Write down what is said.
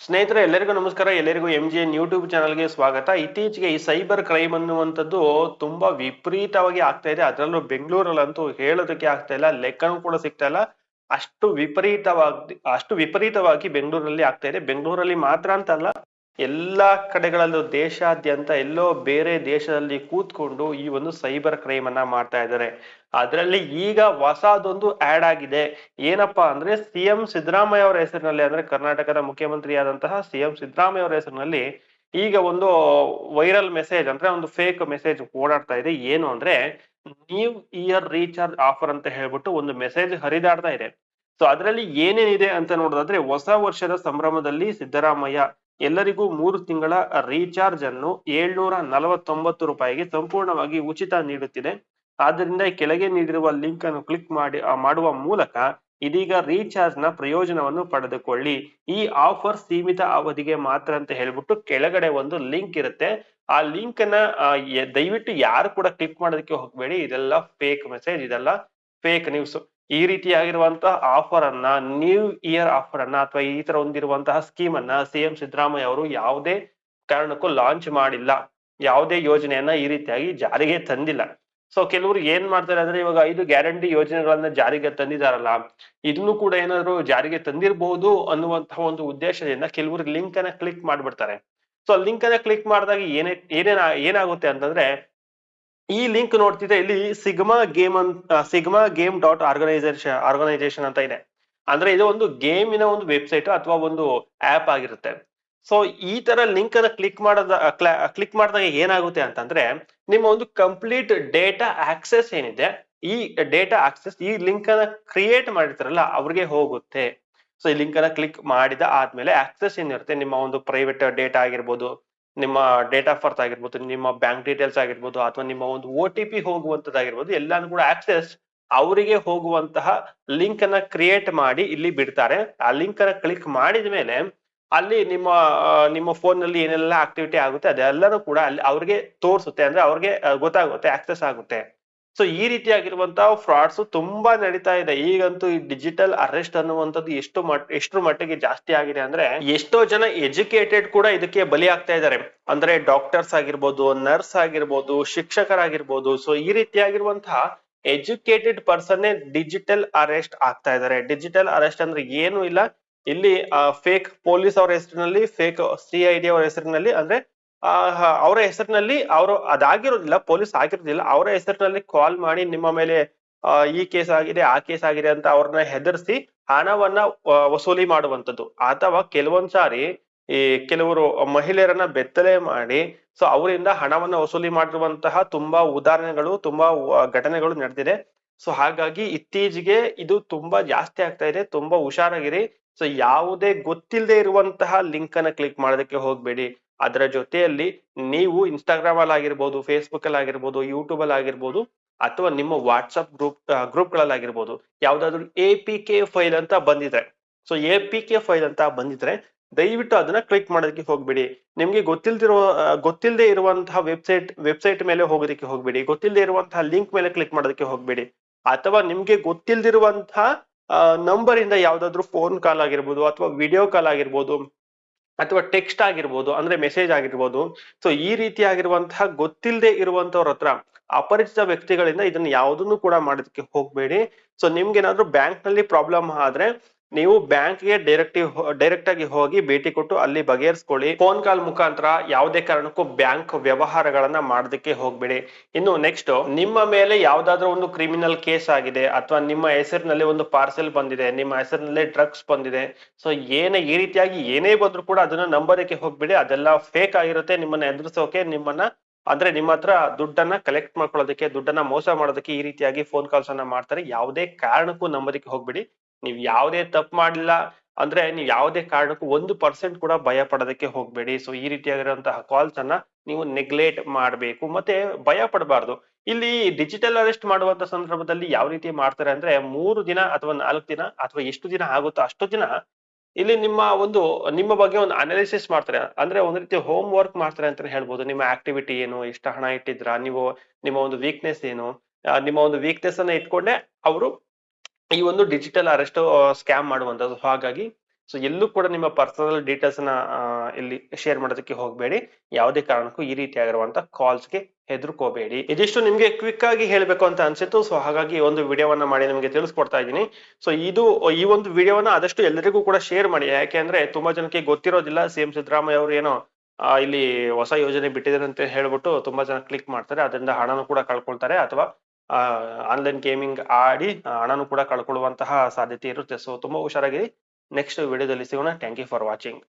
ಸ್ನೇಹಿತರೆ, ಎಲ್ಲರಿಗೂ ನಮಸ್ಕಾರ. ಎಲ್ಲರಿಗೂ ಎಂ ಜಿ ಎನ್ ಯೂಟ್ಯೂಬ್ ಚಾನಲ್ಗೆ ಸ್ವಾಗತ. ಇತ್ತೀಚೆಗೆ ಈ ಸೈಬರ್ ಕ್ರೈಮ್ ಅನ್ನುವಂಥದ್ದು ತುಂಬಾ ವಿಪರೀತವಾಗಿ ಆಗ್ತಾ ಇದೆ. ಅದರಲ್ಲೂ ಬೆಂಗಳೂರಲ್ಲಂತೂ ಹೇಳೋದಕ್ಕೆ ಆಗ್ತಾ ಇಲ್ಲ. ಲೆಕ್ಕನೂ ಕೂಡ ಸಿಗ್ತಾ ಇಲ್ಲ. ಅಷ್ಟು ವಿಪರೀತವಾಗಿ ಅಷ್ಟು ವಿಪರೀತವಾಗಿ ಬೆಂಗಳೂರಲ್ಲಿ ಆಗ್ತಾ ಇದೆ. ಬೆಂಗಳೂರಲ್ಲಿ ಮಾತ್ರ ಅಂತ ಅಲ್ಲ ಎಲ್ಲಾ ಕಡೆಗಳಲ್ಲೂ ದೇಶಾದ್ಯಂತ ಎಲ್ಲೋ ಬೇರೆ ದೇಶದಲ್ಲಿ ಕೂತ್ಕೊಂಡು ಈ ಒಂದು ಸೈಬರ್ ಕ್ರೈಮ್ ಅನ್ನ ಮಾಡ್ತಾ ಇದ್ದಾರೆ. ಅದರಲ್ಲಿ ಈಗ ಹೊಸದೊಂದು ಆಡ್ ಆಗಿದೆ. ಏನಪ್ಪಾ ಅಂದ್ರೆ ಸಿ ಎಂ ಸಿದ್ದರಾಮಯ್ಯ ಅವರ ಹೆಸರಿನಲ್ಲಿ ಅಂದ್ರೆ ಕರ್ನಾಟಕದ ಮುಖ್ಯಮಂತ್ರಿಯಾದಂತಹ ಸಿ ಎಂ ಸಿದ್ದರಾಮಯ್ಯ ಅವರ ಹೆಸರಿನಲ್ಲಿ ಈಗ ಒಂದು ವೈರಲ್ ಮೆಸೇಜ್ ಅಂದ್ರೆ ಒಂದು ಫೇಕ್ ಮೆಸೇಜ್ ಓಡಾಡ್ತಾ ಇದೆ. ಏನು ಅಂದ್ರೆ ನ್ಯೂ ಇಯರ್ ರೀಚಾರ್ಜ್ ಆಫರ್ ಅಂತ ಹೇಳ್ಬಿಟ್ಟು ಒಂದು ಮೆಸೇಜ್ ಹರಿದಾಡ್ತಾ ಇದೆ. ಸೊ ಅದರಲ್ಲಿ ಏನೇನಿದೆ ಅಂತ ನೋಡೋದಾದ್ರೆ ಹೊಸ ವರ್ಷದ ಸಂಭ್ರಮದಲ್ಲಿ ಸಿದ್ದರಾಮಯ್ಯ ಎಲ್ಲರಿಗೂ ಮೂರು ತಿಂಗಳ ರೀಚಾರ್ಜ್ ಅನ್ನು ಏಳ್ನೂರ ನಲವತ್ತೊಂಬತ್ತು ರೂಪಾಯಿಗೆ ಸಂಪೂರ್ಣವಾಗಿ ಉಚಿತ ನೀಡುತ್ತಿದೆ. ಆದ್ದರಿಂದ ಕೆಳಗೆ ನೀಡಿರುವ ಲಿಂಕ್ ಅನ್ನು ಕ್ಲಿಕ್ ಮಾಡಿ ಮಾಡುವ ಮೂಲಕ ಇದೀಗ ರೀಚಾರ್ಜ್ನ ಪ್ರಯೋಜನವನ್ನು ಪಡೆದುಕೊಳ್ಳಿ. ಈ ಆಫರ್ ಸೀಮಿತ ಅವಧಿಗೆ ಮಾತ್ರ ಅಂತ ಹೇಳ್ಬಿಟ್ಟು ಕೆಳಗಡೆ ಒಂದು ಲಿಂಕ್ ಇರುತ್ತೆ. ಆ ಲಿಂಕ್ ಅನ್ನ ದಯವಿಟ್ಟು ಯಾರು ಕೂಡ ಕ್ಲಿಕ್ ಮಾಡೋದಕ್ಕೆ ಹೋಗ್ಬೇಡಿ. ಇದೆಲ್ಲ ಫೇಕ್ ಮೆಸೇಜ್ ಇದೆಲ್ಲ ಫೇಕ್ ನ್ಯೂಸ್ ಈ ರೀತಿಯಾಗಿರುವಂತಹ ಆಫರ್ ಅನ್ನ ನ್ಯೂ ಇಯರ್ ಆಫರ್ ಅನ್ನ ಅಥವಾ ಈ ತರ ಹೊಂದಿರುವಂತಹ ಸ್ಕೀಮ್ ಅನ್ನ ಸಿ ಎಂ ಸಿದ್ದರಾಮಯ್ಯ ಅವರು ಯಾವುದೇ ಕಾರಣಕ್ಕೂ ಲಾಂಚ್ ಮಾಡಿಲ್ಲ. ಯಾವುದೇ ಯೋಜನೆಯನ್ನ ಈ ರೀತಿಯಾಗಿ ಜಾರಿಗೆ ತಂದಿಲ್ಲ. ಸೊ ಕೆಲವರು ಏನ್ ಮಾಡ್ತಾರೆ ಅಂದ್ರೆ ಇವಾಗ ಐದು ಗ್ಯಾರಂಟಿ ಯೋಜನೆಗಳನ್ನ ಜಾರಿಗೆ ತಂದಿದಾರಲ್ಲ ಇದನ್ನು ಕೂಡ ಏನಾದ್ರು ಜಾರಿಗೆ ತಂದಿರಬಹುದು ಅನ್ನುವಂತಹ ಒಂದು ಉದ್ದೇಶದಿಂದ ಕೆಲವರು ಲಿಂಕ್ ಅನ್ನ ಕ್ಲಿಕ್ ಮಾಡ್ಬಿಡ್ತಾರೆ. ಸೊ ಲಿಂಕ್ ಅನ್ನ ಕ್ಲಿಕ್ ಮಾಡಿದಾಗ ಏನೇ, ಏನೇನ, ಏನಾಗುತ್ತೆ ಅಂತಂದ್ರೆ ಈ ಲಿಂಕ್ ನೋಡ್ತಿದ್ರೆ ಇಲ್ಲಿ ಸಿಗ್ಮಾ ಗೇಮ್ ಅಂತ sigma game dot organisation organisation ಅಂತ ಇದೆ. ಅಂದ್ರೆ ಇದು ಒಂದು ಗೇಮಿನ ಒಂದು ವೆಬ್ಸೈಟ್ ಅಥವಾ ಒಂದು ಆಪ್ ಆಗಿರುತ್ತೆ. ಸೊ ಈ ತರ ಲಿಂಕ್ ಅನ್ನ ಕ್ಲಿಕ್ ಮಾಡದ ಕ್ಲಿಕ್ ಮಾಡಿದಾಗ ಏನಾಗುತ್ತೆ ಅಂತಂದ್ರೆ, ನಿಮ್ಮ ಒಂದು ಕಂಪ್ಲೀಟ್ ಡೇಟಾ ಆಕ್ಸೆಸ್ ಏನಿದೆ, ಈ ಡೇಟಾ ಆಕ್ಸೆಸ್ ಈ ಲಿಂಕ್ ಅನ್ನ ಕ್ರಿಯೇಟ್ ಮಾಡಿರ್ತಾರಲ್ಲ, ಅವ್ರಿಗೆ ಹೋಗುತ್ತೆ. ಸೊ ಈ ಲಿಂಕ್ ಅನ್ನ ಕ್ಲಿಕ್ ಮಾಡಿದ ಆದ್ಮೇಲೆ ಆಕ್ಸೆಸ್ ಏನಿರುತ್ತೆ, ನಿಮ್ಮ ಒಂದು ಪ್ರೈವೇಟ್ ಡೇಟಾ ಆಗಿರ್ಬೋದು ನಿಮ್ಮ ಡೇಟ್ ಆಫ್ ಬರ್ತ್ ಆಗಿರ್ಬೋದು, ನಿಮ್ಮ ಬ್ಯಾಂಕ್ ಡೀಟೇಲ್ಸ್ ಆಗಿರ್ಬೋದು, ಅಥವಾ ನಿಮ್ಮ ಒಂದು ಒ ಟಿ ಪಿ ಹೋಗುವಂತದ್ದಾಗಿರ್ಬೋದು ಎಲ್ಲಾನು ಕೂಡ ಆಕ್ಸೆಸ್ ಅವರಿಗೆ ಹೋಗುವಂತಹ ಲಿಂಕ್ ಅನ್ನ ಕ್ರಿಯೇಟ್ ಮಾಡಿ ಇಲ್ಲಿ ಬಿಡ್ತಾರೆ. ಆ ಲಿಂಕ್ ಅನ್ನ ಕ್ಲಿಕ್ ಮಾಡಿದ ಮೇಲೆ ಅಲ್ಲಿ ನಿಮ್ಮ ನಿಮ್ಮ ಫೋನ್ನಲ್ಲಿ ಏನೆಲ್ಲ ಆಕ್ಟಿವಿಟಿ ಆಗುತ್ತೆ, ಅದೆಲ್ಲನೂ ಕೂಡ ಅಲ್ಲಿ ಅವ್ರಿಗೆ ತೋರಿಸುತ್ತೆ. ಅಂದ್ರೆ ಅವ್ರಿಗೆ ಗೊತ್ತಾಗುತ್ತೆ ಆಕ್ಸೆಸ್ ಆಗುತ್ತೆ. ಸೊ ಈ ರೀತಿಯಾಗಿರುವಂತಹ ಫ್ರಾಡ್ಸ್ ತುಂಬಾ ನಡೀತಾ ಇದೆ. ಈಗಂತೂ ಈ ಡಿಜಿಟಲ್ ಅರೆಸ್ಟ್ ಅನ್ನುವಂಥದ್ದು ಎಷ್ಟು ಮಟ್ ಎಷ್ಟರ ಮಟ್ಟಿಗೆ ಜಾಸ್ತಿ ಆಗಿದೆ ಅಂದ್ರೆ ಎಷ್ಟೋ ಜನ ಎಜುಕೇಟೆಡ್ ಕೂಡ ಇದಕ್ಕೆ ಬಲಿ ಆಗ್ತಾ ಇದ್ದಾರೆ. ಅಂದ್ರೆ ಡಾಕ್ಟರ್ಸ್ ಆಗಿರ್ಬೋದು ನರ್ಸ್ ಆಗಿರ್ಬೋದು, ಶಿಕ್ಷಕರಾಗಿರ್ಬೋದು. ಸೊ ಈ ರೀತಿಯಾಗಿರುವಂತಹ ಎಜುಕೇಟೆಡ್ ಪರ್ಸನ್ ಡಿಜಿಟಲ್ ಅರೆಸ್ಟ್ ಆಗ್ತಾ ಇದ್ದಾರೆ. ಡಿಜಿಟಲ್ ಅರೆಸ್ಟ್ ಅಂದ್ರೆ ಏನು ಇಲ್ಲ. ಇಲ್ಲಿ ಫೇಕ್ ಪೊಲೀಸ್ ಅವರ ಹೆಸರಿನಲ್ಲಿ ಫೇಕ್ ಸಿ ಐ ಅವರ ಹೆಸರಿನಲ್ಲಿ ಅಂದ್ರೆ ಅವರ ಹೆಸರಿನಲ್ಲಿ ಅವರು ಅದಾಗಿರೋದಿಲ್ಲ, ಪೊಲೀಸ್ ಆಗಿರೋದಿಲ್ಲ. ಅವರ ಹೆಸರಿನಲ್ಲಿ ಕಾಲ್ ಮಾಡಿ ನಿಮ್ಮ ಮೇಲೆ ಈ ಕೇಸ್ ಆಗಿದೆ, ಆ ಕೇಸ್ ಆಗಿದೆ ಅಂತ ಅವ್ರನ್ನ ಹೆದರ್ಸಿ ಹಣವನ್ನ ವಸೂಲಿ ಮಾಡುವಂಥದ್ದು. ಅಥವಾ ಕೆಲವೊಂದ್ ಸಾರಿ ಈ ಕೆಲವರು ಮಹಿಳೆಯರನ್ನ ಬೆತ್ತಲೆ ಮಾಡಿ, ಸೊ ಅವರಿಂದ ಹಣವನ್ನ ವಸೂಲಿ ಮಾಡಿರುವಂತಹ ತುಂಬಾ ಉದಾಹರಣೆಗಳು, ತುಂಬಾ ಘಟನೆಗಳು ನಡೆದಿದೆ. ಸೊ ಹಾಗಾಗಿ ಇತ್ತೀಚೆಗೆ ಇದು ತುಂಬಾ ಜಾಸ್ತಿ ಆಗ್ತಾ ಇದೆ, ತುಂಬಾ ಹುಷಾರಾಗಿರಿ. ಸೊ ಯಾವುದೇ ಗೊತ್ತಿಲ್ಲದೆ ಇರುವಂತಹ ಲಿಂಕ್ ಅನ್ನ ಕ್ಲಿಕ್ ಮಾಡೋದಕ್ಕೆ ಹೋಗ್ಬೇಡಿ. ಅದರ ಜೊತೆಯಲ್ಲಿ ನೀವು ಇನ್ಸ್ಟಾಗ್ರಾಮ್ ಅಲ್ಲಿ ಆಗಿರ್ಬೋದು ಫೇಸ್ಬುಕ್ ಅಲ್ಲಿ ಆಗಿರ್ಬೋದು ಯೂಟ್ಯೂಬ್ ಅಲ್ಲಿ ಆಗಿರ್ಬೋದು ಅಥವಾ ನಿಮ್ಮ ವಾಟ್ಸಪ್ ಗ್ರೂಪ್ ಗ್ರೂಪ್ಗಳಲ್ಲಿ ಆಗಿರ್ಬೋದು ಯಾವ್ದಾದ್ರು ಎ ಪಿ ಕೆ ಫೈಲ್ ಅಂತ ಬಂದಿದ್ರೆ. So A P K file ಅಂತ ಬಂದಿದ್ರೆ ದಯವಿಟ್ಟು ಅದನ್ನ ಕ್ಲಿಕ್ ಮಾಡೋದಕ್ಕೆ ಹೋಗ್ಬೇಡಿ. ನಿಮ್ಗೆ ಗೊತ್ತಿಲ್ದಿರೋ ಆ, ಗೊತ್ತಿಲ್ಲದೆ ಇರುವಂತಹ ವೆಬ್ಸೈಟ್ ವೆಬ್ಸೈಟ್ ಮೇಲೆ ಹೋಗೋದಕ್ಕೆ ಹೋಗ್ಬೇಡಿ. ಗೊತ್ತಿಲ್ಲದೆ ಇರುವಂತಹ ಲಿಂಕ್ ಮೇಲೆ ಕ್ಲಿಕ್ ಮಾಡೋದಕ್ಕೆ ಹೋಗ್ಬೇಡಿ. ಅಥವಾ ನಿಮ್ಗೆ ಗೊತ್ತಿಲ್ದಿರುವಂತಹ ನಂಬರ್ ಇಂದ ಯಾವ್ದಾದ್ರು ಫೋನ್ ಕಾಲ್ ಆಗಿರ್ಬೋದು ಅಥವಾ ವಿಡಿಯೋ ಕಾಲ್ ಆಗಿರ್ಬೋದು ಅಥವಾ ಟೆಕ್ಸ್ಟ್ ಆಗಿರ್ಬೋದು, ಅಂದ್ರೆ ಮೆಸೇಜ್ ಆಗಿರ್ಬೋದು. ಸೊ ಈ ರೀತಿಯಾಗಿರುವಂತಹ ಗೊತ್ತಿಲ್ಲದೆ ಇರುವಂತವ್ರ ಹತ್ರ ಅಪರಿಚಿತ ವ್ಯಕ್ತಿಗಳಿಂದ ಇದನ್ನ ಯಾವುದನ್ನು ಕೂಡ ಮಾಡೋದಕ್ಕೆ ಹೋಗ್ಬೇಡಿ. ಸೊ ನಿಮ್ಗೆ ಏನಾದ್ರು ಬ್ಯಾಂಕ್ನಲ್ಲಿ ಪ್ರಾಬ್ಲಮ್ ಆದ್ರೆ ನೀವು ಬ್ಯಾಂಕ್ಗೆ ಡೈರೆಕ್ಟಿವ್ ಡೈರೆಕ್ಟ್ ಆಗಿ ಹೋಗಿ ಭೇಟಿ ಕೊಟ್ಟು ಅಲ್ಲಿ ಬಗೆಹರಿಸ್ಕೊಳ್ಳಿ. ಫೋನ್ ಕಾಲ್ ಮುಖಾಂತರ ಯಾವುದೇ ಕಾರಣಕ್ಕೂ ಬ್ಯಾಂಕ್ ವ್ಯವಹಾರಗಳನ್ನ ಮಾಡೋದಕ್ಕೆ ಹೋಗ್ಬೇಡಿ. ಇನ್ನು ನೆಕ್ಸ್ಟ್ ನಿಮ್ಮ ಮೇಲೆ ಯಾವ್ದಾದ್ರು ಒಂದು ಕ್ರಿಮಿನಲ್ ಕೇಸ್ ಆಗಿದೆ ಅಥವಾ ನಿಮ್ಮ ಹೆಸರಿನಲ್ಲಿ ಒಂದು ಪಾರ್ಸೆಲ್ ಬಂದಿದೆ, ನಿಮ್ಮ ಹೆಸರಿನಲ್ಲಿ ಡ್ರಗ್ಸ್ ಬಂದಿದೆ ಸೊ ಏನೇ ಈ ರೀತಿಯಾಗಿ ಏನೇ ಬಂದ್ರು ಕೂಡ ಅದನ್ನ ನಂಬೋದಕ್ಕೆ ಹೋಗ್ಬೇಡಿ. ಅದೆಲ್ಲ ಫೇಕ್ ಆಗಿರುತ್ತೆ. ನಿಮ್ಮನ್ನ ಎದುರಿಸೋಕೆ ನಿಮ್ಮನ್ನ, ಅಂದ್ರೆ ನಿಮ್ಮ ಹತ್ರ ದುಡ್ಡನ್ನ ಕಲೆಕ್ಟ್ ಮಾಡ್ಕೊಳ್ಳೋದಕ್ಕೆ, ದುಡ್ಡನ್ನ ಮೋಸ ಮಾಡೋದಕ್ಕೆ ಈ ರೀತಿಯಾಗಿ ಫೋನ್ ಕಾಲ್ಸ್ ಅನ್ನ ಮಾಡ್ತಾರೆ. ಯಾವುದೇ ಕಾರಣಕ್ಕೂ ನಂಬೋದಕ್ಕೆ ಹೋಗ್ಬೇಡಿ. ನೀವು ಯಾವುದೇ ತಪ್ಪು ಮಾಡಿಲ್ಲ ಅಂದ್ರೆ ನೀವು ಯಾವುದೇ ಕಾರಣಕ್ಕೂ ಒಂದು ಪರ್ಸೆಂಟ್ ಕೂಡ ಭಯ ಪಡೋದಕ್ಕೆ ಹೋಗ್ಬೇಡಿ. ಸೊ ಈ ರೀತಿಯಾಗಿರುವಂತಹ ಕಾಲ್ಸ್ ಅನ್ನ ನೀವು ನೆಗ್ಲೆಕ್ಟ್ ಮಾಡಬೇಕು. ಮತ್ತೆ ಭಯ ಪಡಬಾರ್ದು. ಇಲ್ಲಿ ಡಿಜಿಟಲ್ ಅರೆಸ್ಟ್ ಮಾಡುವಂತ ಸಂದರ್ಭದಲ್ಲಿ ಯಾವ ರೀತಿ ಮಾಡ್ತಾರೆ ಅಂದ್ರೆ ಮೂರು ದಿನ ಅಥವಾ ನಾಲ್ಕು ದಿನ ಅಥವಾ ಎಷ್ಟು ದಿನ ಆಗುತ್ತೋ ಅಷ್ಟು ದಿನ ಇಲ್ಲಿ ನಿಮ್ಮ ಒಂದು, ನಿಮ್ಮ ಬಗ್ಗೆ ಒಂದು ಅನಾಲಿಸಿಸ್ ಮಾಡ್ತಾರೆ. ಅಂದ್ರೆ ಒಂದ್ ರೀತಿ ಹೋಮ್ ವರ್ಕ್ ಮಾಡ್ತಾರೆ ಅಂತ ಹೇಳ್ಬೋದು. ನಿಮ್ಮ ಆಕ್ಟಿವಿಟಿ ಏನು, ಎಷ್ಟು ಹಣ ಇಟ್ಟಿದ್ರ ನೀವು, ನಿಮ್ಮ ಒಂದು ವೀಕ್ನೆಸ್ ಏನು ನಿಮ್ಮ ಒಂದು ವೀಕ್ನೆಸ್ ಅನ್ನ ಇಟ್ಕೊಂಡೆ ಅವರು ಈ ಒಂದು ಡಿಜಿಟಲ್ ಅರೆಸ್ಟ್ ಸ್ಕ್ಯಾಮ್ ಮಾಡುವಂತದ್ದು. ಹಾಗಾಗಿ ಸೊ ಎಲ್ಲೂ ಕೂಡ ನಿಮ್ಮ ಪರ್ಸನಲ್ ಡೀಟೇಲ್ಸ್ನ ಇಲ್ಲಿ ಶೇರ್ ಮಾಡೋದಕ್ಕೆ ಹೋಗಬೇಡಿ. ಯಾವುದೇ ಕಾರಣಕ್ಕೂ ಈ ರೀತಿಯಾಗಿರುವಂತ ಕಾಲ್ಸ್ಗೆ ಹೆದರ್ಕೋಬೇಡಿ. ಇದಿಷ್ಟು ನಿಮ್ಗೆ ಕ್ವಿಕ್ ಆಗಿ ಹೇಳಬೇಕು ಅಂತ ಅನ್ಸಿತ್ತು. ಸೊ ಹಾಗಾಗಿ ಒಂದು ವಿಡಿಯೋವನ್ನ ಮಾಡಿ ನಿಮಗೆ ತಿಳಿಸ್ಕೊಡ್ತಾ ಇದ್ದೀನಿ. ಸೊ ಇದು, ಈ ಒಂದು ವಿಡಿಯೋವನ್ನ ಆದಷ್ಟು ಎಲ್ಲರಿಗೂ ಕೂಡ ಶೇರ್ ಮಾಡಿ. ಯಾಕೆಂದ್ರೆ ತುಂಬಾ ಜನಕ್ಕೆ ಗೊತ್ತಿರೋದಿಲ್ಲ. ಸಿ ಎಂ ಸಿದ್ದರಾಮಯ್ಯ ಅವರು ಏನೋ ಇಲ್ಲಿ ಹೊಸ ಯೋಜನೆ ಬಿಟ್ಟಿದ್ದಾರೆ ಅಂತ ಹೇಳ್ಬಿಟ್ಟು ತುಂಬಾ ಜನ ಕ್ಲಿಕ್ ಮಾಡ್ತಾರೆ. ಅದರಿಂದ ಹಣನೂ ಕೂಡ ಕಳ್ಕೊಳ್ತಾರೆ. ಅಥವಾ ಆನ್ಲೈನ್ ಗೇಮಿಂಗ್ ಆಡಿ ಹಣನೂ ಕೂಡ ಕಳ್ಕೊಳ್ಳುವಂತಹ ಸಾಧ್ಯತೆ ಇರುತ್ತೆ. ಸೊ ತುಂಬಾ ಹುಷಾರಾಗಿ ನೆಕ್ಸ್ಟ್ ವಿಡಿಯೋದಲ್ಲಿ ಸಿಗೋಣ. Thank you for watching